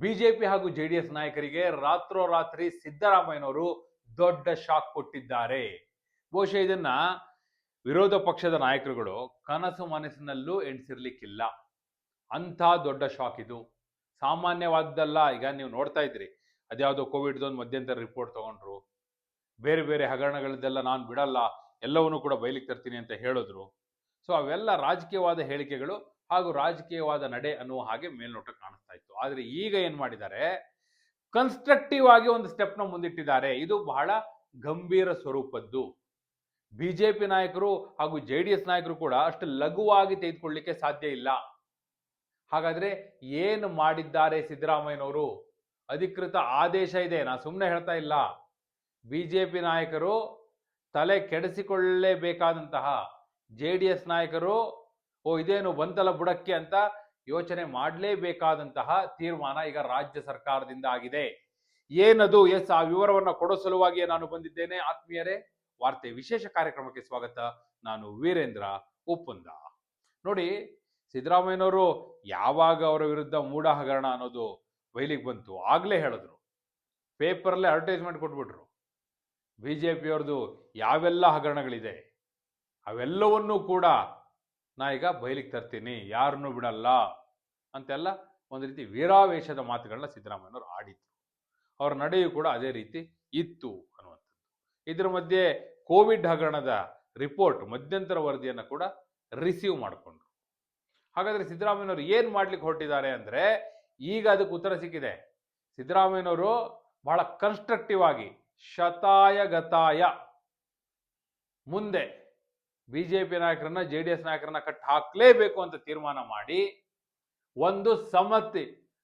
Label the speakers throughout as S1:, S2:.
S1: BJP ಹಾಗೂ JDS ನಾಯಕರಿಗೆ ರಾತ್ರೋರಾತ್ರಿ ಸಿದ್ದರಾಮಯ್ಯನವರು ದೊಡ್ಡ ಶಾಕ್ ಕೊಟ್ಟಿದ್ದಾರೆ. ಬಹುಶಃ ಇದನ್ನ ವಿರೋಧ ಪಕ್ಷದ ನಾಯಕರುಗಳು ಕನಸು ಮನಸ್ಸಿನಲ್ಲೂ ಎಣಿಸಿರ್ಲಿಕ್ಕಿಲ್ಲ. ಅಂಥ ದೊಡ್ಡ ಶಾಕ್ ಇದು. ಸಾಮಾನ್ಯವಾದ್ದಲ್ಲ ಈಗ ನೀವು ನೋಡ್ತಾ ಇದ್ರಿ ಅದ್ಯಾವುದೋ ಕೋವಿಡ್ದೊಂದು ಮಧ್ಯಂತರ ರಿಪೋರ್ಟ್ ತಗೊಂಡ್ರು. ಬೇರೆ ಬೇರೆ ಹಗರಣಗಳದ್ದೆಲ್ಲ ನಾನು ಬಿಡಲ್ಲ, ಎಲ್ಲವನ್ನೂ ಕೂಡ ಬಯಲಿಗೆ ತರ್ತೀನಿ ಅಂತ ಹೇಳಿದ್ರು. ಸೊ, ಅವೆಲ್ಲ ರಾಜಕೀಯವಾದ ಹೇಳಿಕೆಗಳು ಹಾಗೂ ರಾಜಕೀಯವಾದ ನಡೆ ಅನ್ನುವ ಹಾಗೆ ಮೇಲ್ನೋಟ ಕಾಣಿಸ್ತಾ ಇತ್ತು. ಆದರೆ ಈಗ ಏನ್ ಮಾಡಿದ್ದಾರೆ? ಕನ್ಸ್ಟ್ರಕ್ಟಿವ್ ಆಗಿ ಒಂದು ಸ್ಟೆಪ್ನ ಮುಂದಿಟ್ಟಿದ್ದಾರೆ. ಇದು ಬಹಳ ಗಂಭೀರ ಸ್ವರೂಪದ್ದು. ಬಿಜೆಪಿ ನಾಯಕರು ಹಾಗೂ ಜೆ ಡಿ ನಾಯಕರು ಕೂಡ ಅಷ್ಟು ಲಘುವಾಗಿ ತೆಗೆದುಕೊಳ್ಳಿಕ್ಕೆ ಸಾಧ್ಯ ಇಲ್ಲ. ಹಾಗಾದ್ರೆ ಏನು ಮಾಡಿದ್ದಾರೆ ಸಿದ್ದರಾಮಯ್ಯನವರು? ಅಧಿಕೃತ ಆದೇಶ ಇದೆ. ನಾನು ಸುಮ್ಮನೆ ಹೇಳ್ತಾ ಇಲ್ಲ. ಬಿಜೆಪಿ ನಾಯಕರು ತಲೆ ಕೆಡಿಸಿಕೊಳ್ಳಲೇಬೇಕಾದಂತಹ ಜೆ ಡಿ ಎಸ್ ನಾಯಕರು ಓ, ಇದೇನು ಬಂತಲ್ಲ ಬುಡಕ್ಕೆ ಅಂತ ಯೋಚನೆ ಮಾಡಲೇಬೇಕಾದಂತಹ ತೀರ್ಮಾನ ಈಗ ರಾಜ್ಯ ಸರ್ಕಾರದಿಂದ ಆಗಿದೆ. ಏನದು? ಎಸ್, ಆ ವಿವರವನ್ನ ಕೊಡೋ ಸಲುವಾಗಿಯೇ ನಾನು ಬಂದಿದ್ದೇನೆ. ಆತ್ಮೀಯರೇ, ವಾರ್ತೆ ವಿಶೇಷ ಕಾರ್ಯಕ್ರಮಕ್ಕೆ ಸ್ವಾಗತ. ನಾನು ವೀರೇಂದ್ರ ಉಪ್ಪುಂದ. ನೋಡಿ, ಸಿದ್ದರಾಮಯ್ಯನವರು ಯಾವಾಗ ಅವರ ವಿರುದ್ಧ ಮೂಢ ಹಗರಣ ಅನ್ನೋದು ಬಯಲಿಗೆ ಬಂತು, ಆಗ್ಲೇ ಹೇಳಿದ್ರು. ಪೇಪರಲ್ಲೇ ಅಡ್ವರ್ಟೈಸ್ಮೆಂಟ್ ಕೊಟ್ಬಿಟ್ರು. ಬಿ ಜೆ ಪಿಯವ್ರದ್ದು ಯಾವೆಲ್ಲ ಹಗರಣಗಳಿದೆ, ಅವೆಲ್ಲವನ್ನೂ ಕೂಡ ನಾ ಈಗ ಬಯಲಿಗೆ ತರ್ತೀನಿ ಯಾರನ್ನೂ ಬಿಡಲ್ಲ ಅಂತೆಲ್ಲ ಒಂದು ರೀತಿ ವೀರಾವೇಶದ ಮಾತುಗಳನ್ನ ಸಿದ್ದರಾಮಯ್ಯನವರು ಆಡಿದ್ರು. ಅವರ ನಡೆಯೂ ಕೂಡ ಅದೇ ರೀತಿ ಇತ್ತು ಅನ್ನುವಂಥದ್ದು. ಇದರ ಮಧ್ಯೆ ಕೋವಿಡ್ ಹಗರಣದ ರಿಪೋರ್ಟ್ ಮಧ್ಯಂತರ ವರದಿಯನ್ನು ಕೂಡ ರಿಸೀವ್ ಮಾಡಿಕೊಂಡ್ರು. ಹಾಗಾದ್ರೆ ಸಿದ್ದರಾಮಯ್ಯನವರು ಏನು ಮಾಡ್ಲಿಕ್ಕೆ ಹೊರಟಿದ್ದಾರೆ ಅಂದ್ರೆ ಈಗ ಅದಕ್ಕೆ ಉತ್ತರ ಸಿಕ್ಕಿದೆ. ಸಿದ್ದರಾಮಯ್ಯನವರು ಬಹಳ ಕನ್ಸ್ಟ್ರಕ್ಟಿವ್ ಆಗಿ ಶತಾಯ ಗತಾಯ ಮುಂದೆ ಬಿಜೆಪಿ ನಾಯಕರನ್ನ ಜೆ ಡಿ ಎಸ್ ನಾಯಕರನ್ನ ಕಟ್ ಹಾಕ್ಲೇಬೇಕು ಅಂತ ತೀರ್ಮಾನ ಮಾಡಿ ಒಂದು ಸಮತಿ,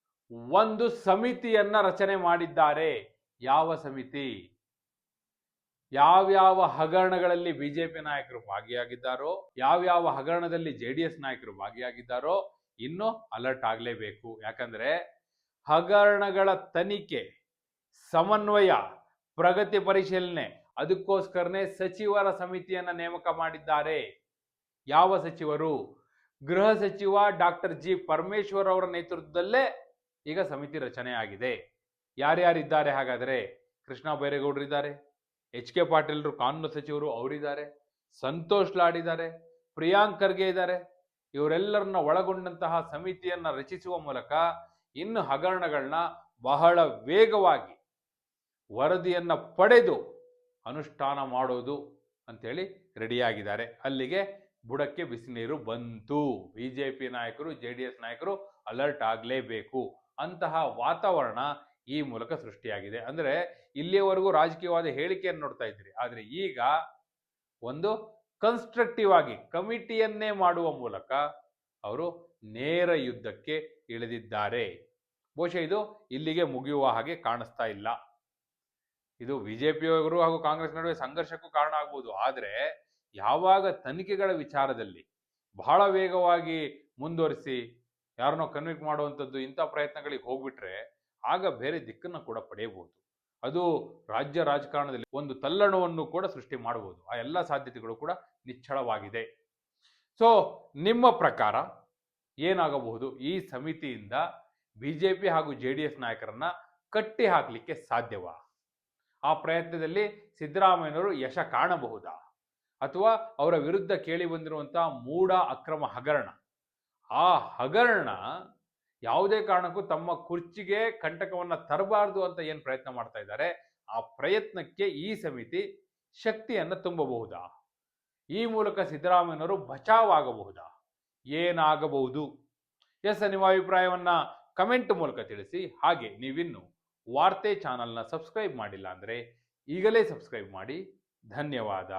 S1: ಒಂದು ಸಮಿತಿಯನ್ನ ರಚನೆ ಮಾಡಿದ್ದಾರೆ. ಯಾವ ಸಮಿತಿ? ಯಾವ್ಯಾವ ಹಗರಣಗಳಲ್ಲಿ ಬಿಜೆಪಿ ನಾಯಕರು ಭಾಗಿಯಾಗಿದ್ದಾರೋ, ಯಾವ್ಯಾವ ಹಗರಣದಲ್ಲಿ ಜೆ ಡಿ ಎಸ್ ನಾಯಕರು ಭಾಗಿಯಾಗಿದ್ದಾರೋ ಇನ್ನು ಅಲರ್ಟ್ ಆಗಲೇಬೇಕು. ಯಾಕಂದ್ರೆ ಹಗರಣಗಳ ತನಿಖೆ, ಸಮನ್ವಯ, ಪ್ರಗತಿ ಪರಿಶೀಲನೆ ಅದಕ್ಕೋಸ್ಕರನೇ ಸಚಿವರ ಸಮಿತಿಯನ್ನ ನೇಮಕ ಮಾಡಿದ್ದಾರೆ. ಯಾವ ಸಚಿವರು? ಗೃಹ ಸಚಿವ ಡಾಕ್ಟರ್ ಜಿ ಪರಮೇಶ್ವರ್ ಅವರ ನೇತೃತ್ವದಲ್ಲೇ ಈಗ ಸಮಿತಿ ರಚನೆ ಆಗಿದೆ. ಯಾರ್ಯಾರಿದ್ದಾರೆ ಹಾಗಾದರೆ? ಕೃಷ್ಣ ಬೈರೇಗೌಡರು ಇದ್ದಾರೆ ಎಚ್ ಕೆ ಪಾಟೀಲ್ರು ಕಾನೂನು ಸಚಿವರು ಅವರಿದ್ದಾರೆ, ಸಂತೋಷ್ ಲಾಡ್ ಇದ್ದಾರೆ, ಪ್ರಿಯಾಂಕ್ ಖರ್ಗೆ ಇದ್ದಾರೆ. ಇವರೆಲ್ಲರನ್ನ ಒಳಗೊಂಡಂತಹ ಸಮಿತಿಯನ್ನು ರಚಿಸುವ ಮೂಲಕ ಇನ್ನು ಹಗರಣಗಳನ್ನ ಬಹಳ ವೇಗವಾಗಿ ವರದಿಯನ್ನ ಪಡೆದು ಅನುಷ್ಠಾನ ಮಾಡೋದು ಅಂಥೇಳಿ ರೆಡಿಯಾಗಿದ್ದಾರೆ. ಅಲ್ಲಿಗೆ ಬುಡಕ್ಕೆ ಬಿಸಿ ನೀರು ಬಂತು. ಪಿ ನಾಯಕರು ಜೆ ಡಿ ಎಸ್ ನಾಯಕರು ಅಲರ್ಟ್ ಆಗಲೇಬೇಕು. ಅಂತಹ ವಾತಾವರಣ ಈ ಮೂಲಕ ಸೃಷ್ಟಿಯಾಗಿದೆ. ಅಂದರೆ ಇಲ್ಲಿಯವರೆಗೂ ರಾಜಕೀಯವಾದ ಹೇಳಿಕೆಯನ್ನು ನೋಡ್ತಾ ಇದ್ರಿ ಆದರೆ ಈಗ ಒಂದು ಕನ್ಸ್ಟ್ರಕ್ಟಿವ್ ಆಗಿ ಕಮಿಟಿಯನ್ನೇ ಮಾಡುವ ಮೂಲಕ ಅವರು ನೇರ ಯುದ್ಧಕ್ಕೆ ಇಳಿದಿದ್ದಾರೆ. ಬಹುಶಃ ಇದು ಇಲ್ಲಿಗೆ ಮುಗಿಯುವ ಹಾಗೆ ಕಾಣಿಸ್ತಾ ಇಲ್ಲ. ಇದು ಬಿಜೆಪಿಯವರು ಹಾಗೂ ಕಾಂಗ್ರೆಸ್ ನಡುವೆ ಸಂಘರ್ಷಕ್ಕೂ ಕಾರಣ ಆಗ್ಬೋದು. ಆದರೆ ಯಾವಾಗ ತನಿಖೆಗಳ ವಿಚಾರದಲ್ಲಿ ಬಹಳ ವೇಗವಾಗಿ ಮುಂದುವರಿಸಿ ಯಾರನ್ನೋ ಕನ್ವಿಕ್ಟ್ ಮಾಡುವಂಥದ್ದು ಇಂಥ ಪ್ರಯತ್ನಗಳಿಗೆ ಹೋಗ್ಬಿಟ್ರೆ ಆಗ ಬೇರೆ ದಿಕ್ಕನ್ನು ಕೂಡ ಪಡೆಯಬಹುದು. ಅದು ರಾಜ್ಯ ರಾಜಕಾರಣದಲ್ಲಿ ಒಂದು ತಲ್ಲಣವನ್ನು ಕೂಡ ಸೃಷ್ಟಿ ಮಾಡಬಹುದು. ಆ ಎಲ್ಲ ಸಾಧ್ಯತೆಗಳು ಕೂಡ ನಿಚ್ಚಳವಾಗಿದೆ. ಸೊ ನಿಮ್ಮ ಪ್ರಕಾರ ಏನಾಗಬಹುದು? ಈ ಸಮಿತಿಯಿಂದ ಬಿಜೆಪಿ ಹಾಗೂ ಜೆ ಡಿ ಎಸ್ ನಾಯಕರನ್ನ ಕಟ್ಟಿ ಹಾಕಲಿಕ್ಕೆ ಸಾಧ್ಯವಾ? ಆ ಪ್ರಯತ್ನದಲ್ಲಿ ಸಿದ್ದರಾಮಯ್ಯನವರು ಯಶ ಕಾಣಬಹುದಾ? ಅಥವಾ ಅವರ ವಿರುದ್ಧ ಕೇಳಿ ಬಂದಿರುವಂತಹ ಮೂಢ ಅಕ್ರಮ ಹಗರಣ. ಆ ಹಗರಣ ಯಾವುದೇ ಕಾರಣಕ್ಕೂ ತಮ್ಮ ಕುರ್ಚಿಗೆ ಕಂಟಕವನ್ನ ತರಬಾರದು ಅಂತ ಏನು ಪ್ರಯತ್ನ ಮಾಡ್ತಾ ಇದ್ದಾರೆ? ಆ ಪ್ರಯತ್ನಕ್ಕೆ ಈ ಸಮಿತಿ ಶಕ್ತಿಯನ್ನ ತುಂಬಬಹುದಾ? ಈ ಮೂಲಕ ಸಿದ್ದರಾಮಯ್ಯನವರು ಬಚಾವಾಗಬಹುದಾ? ಏನಾಗಬಹುದು? ಎಸ್ ನಿಮ್ಮ ಅಭಿಪ್ರಾಯವನ್ನ ಕಮೆಂಟ್ ಮೂಲಕ ತಿಳಿಸಿ. ಹಾಗೆ ನೀವಿನ್ನು ವಾರ್ತೆ ಚಾನಲ್ನ ಸಬ್ಸ್ಕ್ರೈಬ್ ಮಾಡಿಲ್ಲ ಅಂದರೆ ಈಗಲೇ ಸಬ್ಸ್ಕ್ರೈಬ್ ಮಾಡಿ. ಧನ್ಯವಾದ.